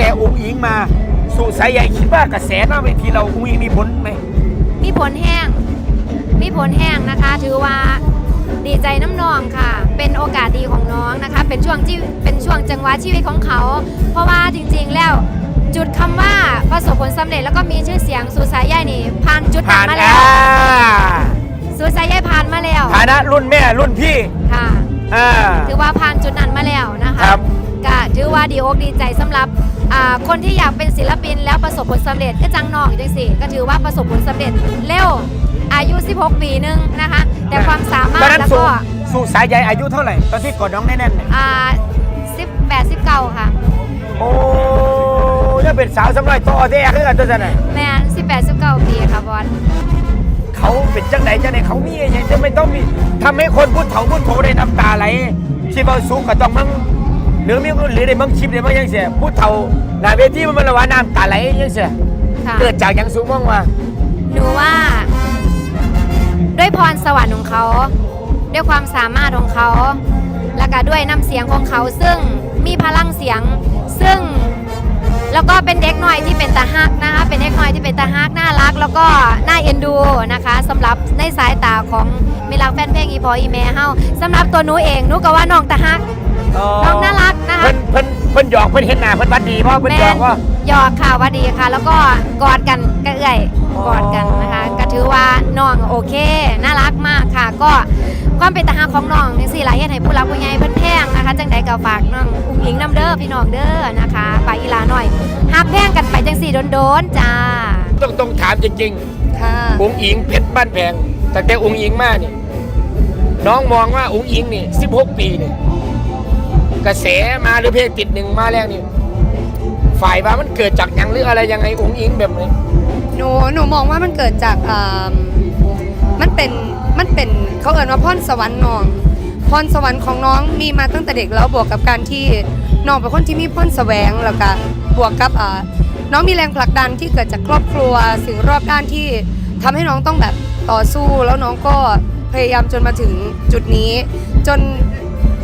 แต่องค์หญิงมาสู่สายใหญ่คิดว่ากระแสหน้าเวทีเราองค์หญิงมีผลไหมมีผลแห้ง มีผลแห้งนะคะ ถือว่าดีใจน้ำนองค่ะ เป็นโอกาสดีของน้องนะคะ เป็นช่วงที่เป็นช่วงจังหวะชีวิตของเขา เพราะว่าจริงๆแล้วจุดคำว่าประสบผลสำเร็จแล้วก็มีชื่อเสียงสู่สายใยนี่ผ่านจุดนั้ผ่านนมาอ่าแล้วสู่สายใยผ่านมาแล้วฐานะรุ่นแม่รุ่นพี่ค่ะ อ่า ถือว่าผ่านจุดนั้นมาแล้วนะคะครับ ก็ถือว่าดีอกดีใจสำหรับ อ่าคนที่อยากเป็นศิลปินแล้วประสบผลสำเร็จก็จังน้องจังสิก็ถือว่าประสบผลสำเร็จเร็วอายุ 16 ปีหนึงนะคะ แต่ความสามารตอนถนั้นแล้วสู่ก็สู่สายใหญ่อายุเท่าไหร่ ตอนที่กดน้องแน่นๆเนี่ยอ่า18 19ค่ะ โอ้ยังเป็นสาวสำน้อยต่อแท้คือกันตัวนั้นน่ะแม่น18 19 ปีค่ะบอสเขาเป็นจังไหนจังไหนเขามีอย่างจะไม่ต้องมีทำให้คนพูดเถาพูดโถได้น้ำตาไหลชิบาสูงก็ต้องมั่ง หรือมีหรือได้มั่งชิบได้มั่งยังเสียพูดเถาหน้าเวทีมันมันละว่าน้ำตาไหลยังเสียค่ะ เกิดจากอย่างสูงมั่งว่าหนูว่า ด้วยพรสวรรค์ของเขา ด้วยความสามารถของเขา แล้วก็ด้วยน้ำเสียงของเขา ซึ่งมีพลังเสียง ซึ่งแล้วก็เป็นเด็กน้อยที่เป็นตาฮักนะคะ เป็นเด็กน้อยที่เป็นตาฮักน่ารัก แล้วก็น่าเอ็นดูนะคะสำหรับในสายตาของมิลักแฟนเพลงอีพออีแม่เฮาสำหรับตัวหนูเองหนูก็ว่าน้องตาฮัก น้องน่ารักนะคะเพิ่นเพิ่นเพิ่นหยอกเพิ่นเห็นหน้าเพิ่นวัดดีเพราะเพิ่นหยอกว่า หยอกค่ะว่าดีค่ะ แล้วก็กอดกันก็เอื่อยอ๋อกอดกันนะคะ ก็ถือว่าน้องโอเค น่ารักมากค่ะ ก็ความเป็นตาหาของน้องนี่สิหลายเฮ็ดให้ผู้รักผู้ใหญ่เพิ่นแพงนะคะจังใดก็ฝากน้องอุ้งอิงน้ำเด้อพี่น้องเด้อนะคะฝากอีหลาหน่อยหักแพงกันไปจังสี่โดนๆจ้าต้องต้องถามจริงค่ะๆองค์อิงเพชรบ้านแพงตั้งแต่องค์อิงมาเนี่ยน้องมองว่าองค์อิงนี่16 ปีเนี่ย กระแสมาหรือเพลงติดหนึ่งมาแล้วนี่ฝ่ายว่ามันเกิดจากยังหรืออะไรยังไงองค์อิงแบบนี้หนูหนูมองว่ามันเกิดจากอ่ามันเป็นมันเป็นเขาเอ่ยว่าพรสวรรค์น้องพรสวรรค์ของน้องมีมาตั้งแต่เด็กแล้วบวกกับการที่น้องเป็นคนที่มีพรแสวงแล้วก็บวกกับอ่าน้องมีแรงผลักดันที่เกิดจากครอบครัวสิ่งรอบด้านที่ทำให้น้องต้องแบบต่อสู้แล้วน้องก็พยายามจนมาถึงจุดนี้ จน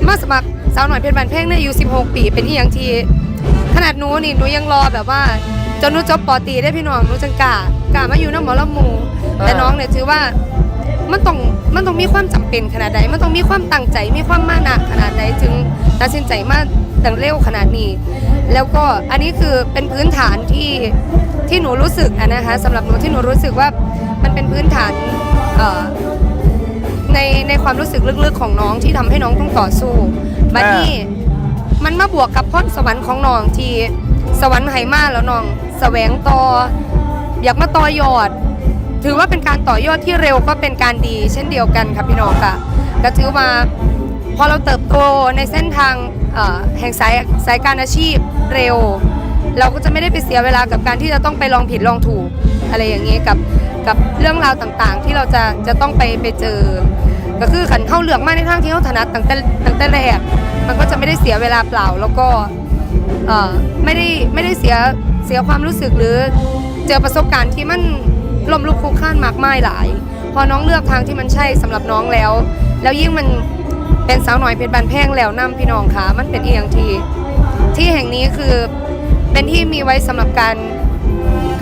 มาสมัครสาวหน่อยเพชรบานเพ่งในอายุ16 ปี เป็นอีหยังที่ขนาดหนูนี่หนูยังรอแบบว่าจนหนูจบปอตรีได้พี่น้องหนูจังกล้ากล้ามาอยู่น้ำหมอลำหมูอ่าแต่น้องเนี่ยถือว่ามันต้องมันต้องมีความจำเป็นขนาดใดมันต้องมีความตั้งใจมีความมานะขนาดใดถึงตัดสินใจมาดังเร็วขนาดนี้ แล้วก็อันนี้คือเป็นพื้นฐานที่ที่หนูรู้สึกอะนะคะสำหรับหนูที่หนูรู้สึกว่ามันเป็นพื้นฐานเอ่อ ในในความรู้สึกลึกๆของน้องที่ทำให้น้องต้องต่อสู้บัดนี้มันมาบวกกับพรสวรรค์ของน้องที่สวรรค์ไหมาแล้วน้องแสวงต่ออยากมาต่อยอด ถือว่าเป็นการต่อยอดที่เร็วก็เป็นการดี เช่นเดียวกันครับพี่น้องค่ะก็ถือว่าพอเราเติบโตในเส้นทางเอ่อแห่งสายสายการอาชีพเร็ว เราก็จะไม่ได้ไปเสียเวลากับการที่จะต้องไปลองผิดลองถูกอะไรอย่างนี้กับ กับเรื่องราวต่างๆ ที่เราจะจะต้องไปไปเจอ ก็คือขันเข้าเลือกมากในทางที่เขาถนัดตั้งแต่ตั้งแต่แรกมันก็จะไม่ได้เสียเวลาเปล่าแล้วก็เออไม่ได้ไม่ได้เสียเสียความรู้สึกหรือเจอประสบการณ์ที่มันล้มลุกคลุกคลานมากมายหลาย พอน้องเลือกทางที่มันใช่สำหรับน้องแล้ว แล้วยิ่งมันเป็นสาวหน่อยเพชรบานแพงแล้วนํพี่น้องค่ะมันเป็นเอียงทีที่แห่งนี้คือเป็นที่มีไว้สำหรับการ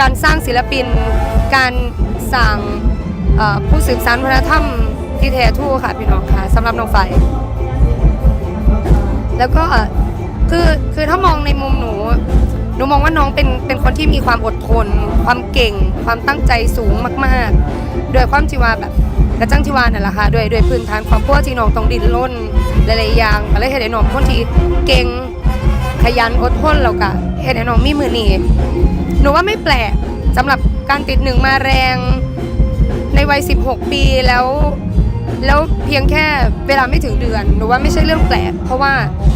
การสร้างศิลปิน การ สร้างผู้สืบสานวัฒนธรรมที่แท้ทรูค่ะพี่น้องค่ะสำหรับน้องไฟ แล้วก็คือคือถ้ามองในมุมหนูหนูมองว่าน้องเป็นเป็นคนที่มีความอดทน ความเก่ง ความตั้งใจสูงมากๆด้วยความที่ว่าแบบกระจังที่ว่านั่นแหละค่ะด้วยด้วยพื้นฐานความพวที่น้องต้องดิ้นรนหลายๆอย่างก็เลยเห็นไอ้น้องคนที่เก่งขยันอดทนแล้วก็เห็นไอ้น้องมีมือนีหนูว่าไม่แปลก สำหรับการติดหนึ่งมาแรงในวัย 16 ปีแล้ว แล้วเพียงแค่เวลาไม่ถึงเดือนหนูว่าไม่ใช่เรื่องแปลก เพราะว่า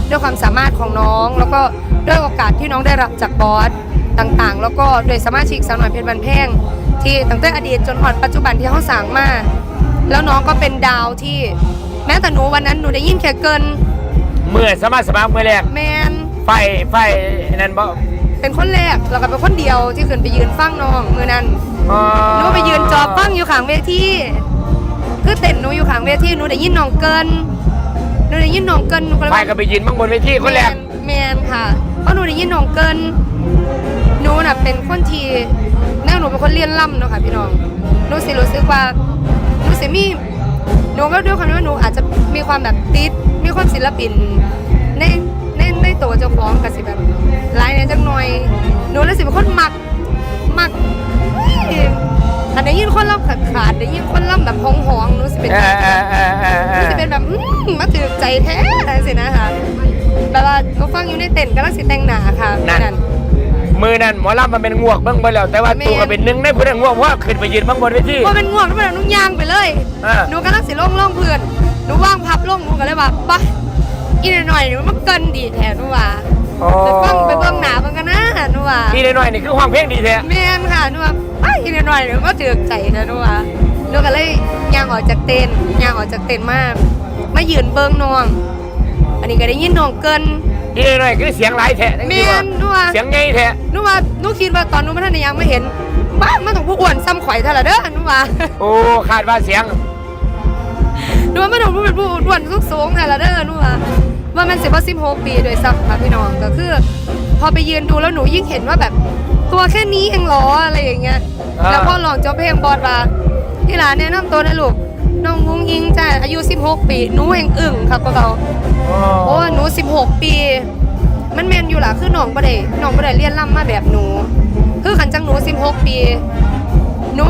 ด้วยความสามารถของน้อง แล้วก็ด้วยโอกาสที่น้องได้รับจากบอสต่างๆ แล้วก็โดยสมาชิกสาวหน่อยเพชรบันแพงที่ตั้งแต่อดีตจนถึงปัจจุบันที่เขาสั่งมาแล้วน้องก็เป็นดาวที่ แม้แต่หนูวันนั้นหนูได้ยินแค่เกินเมื่อสมัครสมัครเมื่อแรกแมนไฟไฟนั่นบ่ เป็นคนแรกแล้วก็เป็นคนเดียวที่ขึ้นไปยืนฟังน้องมือนั้นอ๋อหนูไปยืนจอฟังอยู่ข้างเวทีคือเต้นหนูอยู่ข้างเวทีหนูได้ยินน้องเกินหนูได้ยินน้องเกินหนูก็เลยไฟว่าก็ไปยืนบ้างบนเวทีคนแรกแมนแมนค่ะเพราะหนูได้ยินน้องเกินน่ะเป็นคนที่แนวหนูเป็นคนเรียนล่ำเนาะค่ะพี่น้องหนูสิรู้สึกว่าหนูสิมีหนูก็ด้วยความที่ว่าหนูอาจจะมีความแบบติดมีความศิลปินใน ในในตัวเจ้าของกับสิแบบหลายในจังหน่อยหนูเลยสิเป็นคนมักมักเอ้ยถ้าได้ยินคนล่ำขาดขาดได้ยินคนล่ำแบบห้องห้องๆหนูสิเป็น เอแบบอเออเออเออเอมันอจะเป็นแบบอืมมาถือใจแท้สินะคะแบบว่าหนูฟังอยู่ในเต็นท์ก็ลังสิแต่งหนาค่ะนั่นมือนั่นหมอลำมันเป็นงวกเบิ่งไปแล้ว แต่ว่าแม่นตัวก็เป็นหนึ่งในผู้นั้นงวกเพราะว่าขึ้นไปยืนเบางบนเวที พอเป็นง่วงแล้วมันนุ่งยางไปเลย อ่า หนูก็ลังสิล่องล่องเพื่อนหนูว่างพับล่องหนูก็เลยว่าปะ อีกหน่อยๆหนูมันเกินดีแทนหนูว่าโอ้ไปฟังไปเบิ่งหนามันกันนะหนูว่าทีน้อยๆนี่คือห้องเพลงดีแท้แม่นค่ะหนูว่าปะอีกหน่อยๆหนูก็ถือใจนะหนูว่าหนูก็เลยย่างออกจากเต็นท์ย่างออกจากเต็นท์มากมายืนเบิ่งน้อง อันนี้ก็ได้ยินน้องเกินทีน้อยๆคือเสียงหลายแท้จังแม่ซี่บ่นหนูว่าเสียงใหญ่แท้หนูว่าหนูคิดว่าตอนหนูมาท่านได้ยังไม่เห็นบ้ามันต้องผู้อ้วนซ้ำข่อยเท่าไหร่เด้อหนูว่า โอ้คาดว่าเสียง ผู้เป็นผู้อ้วนสูงสูงๆเท่าไหร่เด้อหนูว่าว่ามันสิบว่าสิบหกปีโดยซ้ำค่ะพี่น้องก็คือ พอไปยืนดูแล้วหนูยิ่งเห็นว่าแบบ ตัวแค่นี้เองเหรออะไรอย่างเงี้ยอ่าแล้วพอลองจบเพลงบอดว่าที่ร้านแนะนำตัวนะลูกน้องวุ้งยิงจ้าอายุ 16 ปีหนูเองอึ่งครับก็เขาโอ้โอ้หนู 16 ปี มันแมนอยู่ล่ะคือน้องบ่ได้น้องบ่ได้เรียนร่ำมาแบบหนู คือขันจังหนู 16 ปีห นู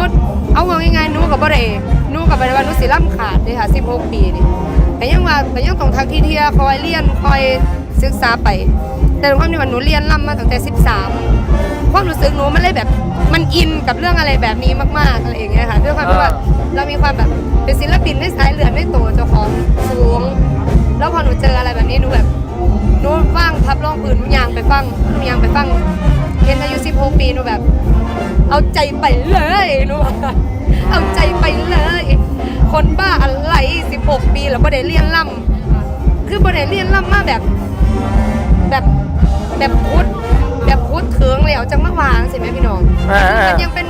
เอาว่าง่ายๆหนูกับบ่ได้หนูกับบ่ได้ว่าหนูสิร่ำขาดเลยค่ะ16 ปีนี่แต่ยังว่าแต่ยังต้องทักที่เทียคอยเรียนคอยศึกษาไป แต่ด้วยความที่ว่าหนูเรียนร่ำมาตั้งแต่ 13 ความรู้สึกหนูมันเลยแบบมันอินกับเรื่องอะไรแบบนี้มากๆอะไรอย่างเงี้ยค่ะด้วยความที่ว่าเรามีความแบบเป็นศิลปินในสายเลือดในตัวเจ้าของสูง แล้วพอหนูเจออะไรแบบนี้หนูแบบหนูว่างพับร่องปืนหนูยางไปฟังหนูยางไปฟังเห็นอายุ16ปีหนูแบบ เอาใจไปเลยหนูว่าเอาใจไปเลย คนบ้าอะไร 16 ปีแล้วบ่ได้เรียนล่ำคือบ่ได้เรียนล่ำมาแบบ แบบแบบพุทธแบบพุทธเถิงแล้วจังมาวางใช่ไหมพี่น้องอ่าอ่ายังเป็น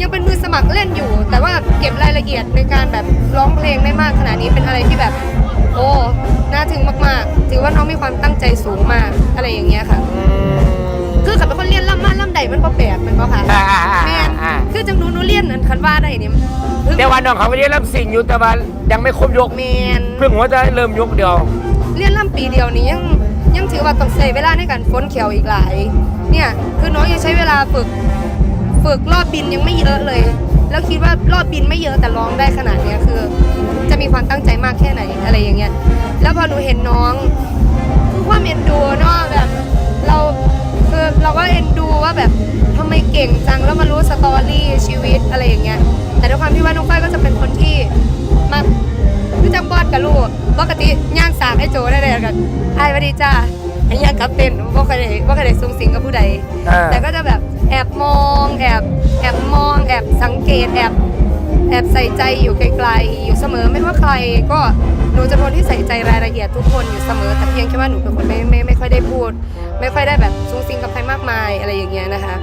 ยังเป็นมือสมัครเล่นอยู่ แต่ว่าเก็บรายละเอียดในการแบบร้องเพลงได้มากขนาดนี้เป็นอะไรที่แบบ โอ้น่าทึ่งมากๆถือว่าน้องมีความตั้งใจสูงมากอะไรอย่างเงี้ยค่ะ อืมคือ มาล่ำใดมันก็แปลกแมันก็ค่ะอ่าอ่าอ่าแม่นอ่า คือจังหนูหนูเรียนอันคันว่าได้เนี่ยเพิ่งแต่ว่าน้องเขาไปเรียนรับสิ่งอยู่แต่ว่ายังไม่ครบยกแมนเพิ่งหัวจะเริ่มยกเดียวเรียนล่ำปีเดียวนี้ยังยังถือว่าต้องใช้เวลาในการฟ้นเขียวอีกหลาย เนี่ยคือน้องยังใช้เวลาฝึกฝึกรอบบินยังไม่เยอะเลย แล้วคิดว่ารอบบินไม่เยอะแต่ร้องได้ขนาดเนี้ยคือ จะมีความตั้งใจมากแค่ไหนอะไรอย่างเงี้ย แล้วพอหนูเห็นน้องคือความเอ็นดูเนาะแบบ เราคือเรา แล้วมารู้สตอรี่ชีวิตอะไรอย่างเงี้ยแต่ด้วยความที่ว่าน้องฝ้ายก็จะเป็นคนที่มาคือจังบอดกับลูกปกติย่างสากให้โจได้เลยกันไอ้สวัสดีจ้าไอ้ย่างกับเต้นว่าเคยได้ว่าเคยได้สูงสิงกับผู้ใดอ่าแต่ก็จะแบบแอบมองแอบแอบมองแอบสังเกตแอบแอบใส่ใจอยู่ไกลๆอยู่เสมอไม่ว่าใครก็หนูจะเป็นคนที่ใส่ใจรายละเอียดทุกคนอยู่เสมอ แต่เพียงแค่ว่าหนูเป็นคนไม่ไม่ไม่ค่อยได้พูด ไม่ค่อยได้แบบสูงสิงกับใครมากมายอะไรอย่างเงี้ยนะคะ